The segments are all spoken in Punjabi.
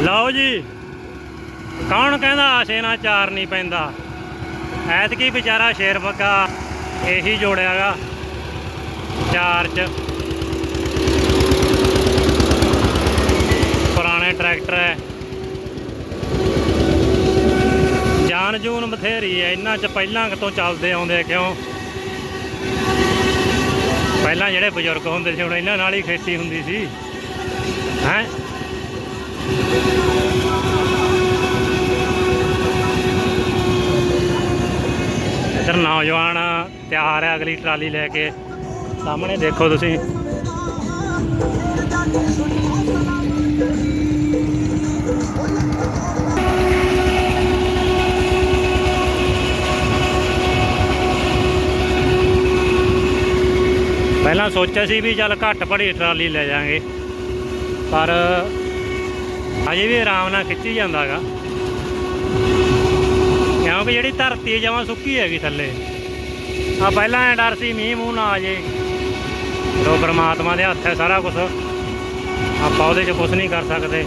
ਲਓ ਜੀ। ਕੌਣ ਕਹਿੰਦਾ ਆਸ਼ੇ ਨਾਲ ਚਾਰ ਨਹੀਂ ਪੈਂਦਾ? ਐਤਕੀ ਵਿਚਾਰਾ ਸ਼ੇਰ ਬੱਗਾ ਇਹੀ ਜੋੜਿਆਗਾ ਚਾਰ ਚ। ਪੁਰਾਣੇ ਟਰੈਕਟਰ ਹੈ ਜਾਨ ਜੂਨ ਬਥੇਰੀ ਹੈ ਇਹਨਾਂ ਚ ਪਹਿਲਾਂ ਕਿਤੋਂ ਚੱਲਦੇ ਆਉਂਦੇ ਕਿਉਂ? ਪਹਿਲਾਂ ਜਿਹੜੇ ਬਜ਼ੁਰਗ ਹੁੰਦੇ ਸੀ, ਹੁਣ ਇਹਨਾਂ ਨਾਲ ਹੀ ਖੇਤੀ ਹੁੰਦੀ ਸੀ। ਹੈ? ਇੱਧਰ ਨੌਜਵਾਨ ਤਿਆਰ ਹੈ, ਅਗਲੀ ਟਰਾਲੀ ਲੈ ਕੇ। ਸਾਹਮਣੇ ਦੇਖੋ ਤੁਸੀਂ। ਪਹਿਲਾਂ ਸੋਚਿਆ ਸੀ ਵੀ ਚੱਲ ਘੱਟ ਪੜੀ ਟਰਾਲੀ ਲੈ ਜਾਾਂਗੇ ਪਰ ਅਜੇ ਵੀ ਆਰਾਮ ਨਾਲ ਖਿੱਚੀ ਜਾਂਦਾਗਾ ਕਿਉਂਕਿ ਜਿਹੜੀ ਧਰਤੀ ਜਮਾਂ ਸੁੱਕੀ ਹੈਗੀ ਥੱਲੇ। ਆ ਪਹਿਲਾਂ ਐ ਡਰ ਸੀ, ਮੀਂਹ ਮੂੰਹ ਨਾ ਆ ਜੇ। ਰੋ ਪਰਮਾਤਮਾ ਦੇ ਹੱਥ ਹੈ ਸਾਰਾ ਕੁਝ ਆਪਾਂ ਉਹਦੇ 'ਚ ਕੁਝ ਨਹੀਂ ਕਰ ਸਕਦੇ।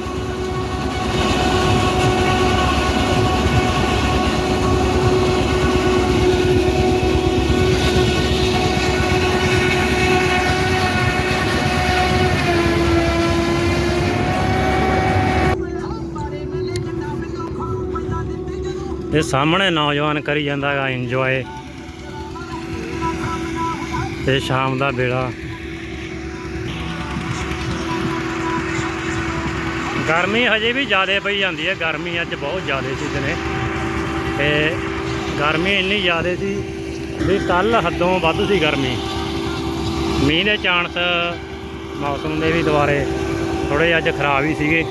ਤੇ ਸਾਹਮਣੇ ਨੌਜਵਾਨ ਕਰੀ ਜਾਂਦਾ ਹੈਗਾ ਇੰਜੋਏ ਤੇ ਸ਼ਾਮ ਦਾ ਵੇਲਾ। ਗਰਮੀ ਹਜੇ ਵੀ ਜ਼ਿਆਦਾ ਪਈ ਜਾਂਦੀ ਹੈ। ਗਰਮੀ ਅੱਜ ਬਹੁਤ ਜ਼ਿਆਦਾ ਸੀ ਦਿਨੇ। ਤੇ ਗਰਮੀ ਇੰਨੀ ਜ਼ਿਆਦਾ ਸੀ ਵੀ ਕੱਲ ਹੱਦੋਂ ਵੱਧ ਸੀ ਗਰਮੀ। ਮੀਂਹ ਦੇ ਚਾਂਸ ਮੌਸਮ ਦੇ ਵੀ ਦੁਬਾਰੇ ਥੋੜੇ ਅੱਜ ਖਰਾਬ ਹੀ ਸੀਗੇ।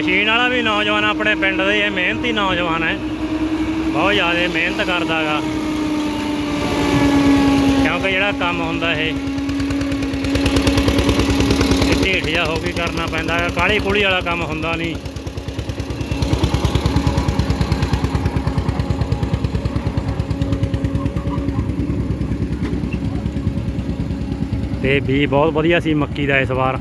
ਮਸ਼ੀਨ ਵਾਲਾ ਵੀ ਨੌਜਵਾਨ ਆਪਣੇ ਪਿੰਡ ਦੇ ਇਹ ਮਿਹਨਤੀ ਨੌਜਵਾਨ ਹੈ। ਬਹੁਤ ਜ਼ਿਆਦਾ ਮਿਹਨਤ ਕਰਦਾਗਾ ਕਿਉਂਕਿ ਜਿਹੜਾ ਕੰਮ ਹੁੰਦਾ ਇਹ ਢੇਠ ਜਿਹਾ ਹੋ ਕੇ ਕਰਨਾ ਪੈਂਦਾ ਹੈ ਕਾਲੀ ਕੁੜੀ ਵਾਲਾ ਕੰਮ ਹੁੰਦਾ ਨਹੀਂ। ਤੇ ਵੀ ਬਹੁਤ ਵਧੀਆ ਸੀ ਮੱਕੀ ਦਾ ਇਸ ਵਾਰ।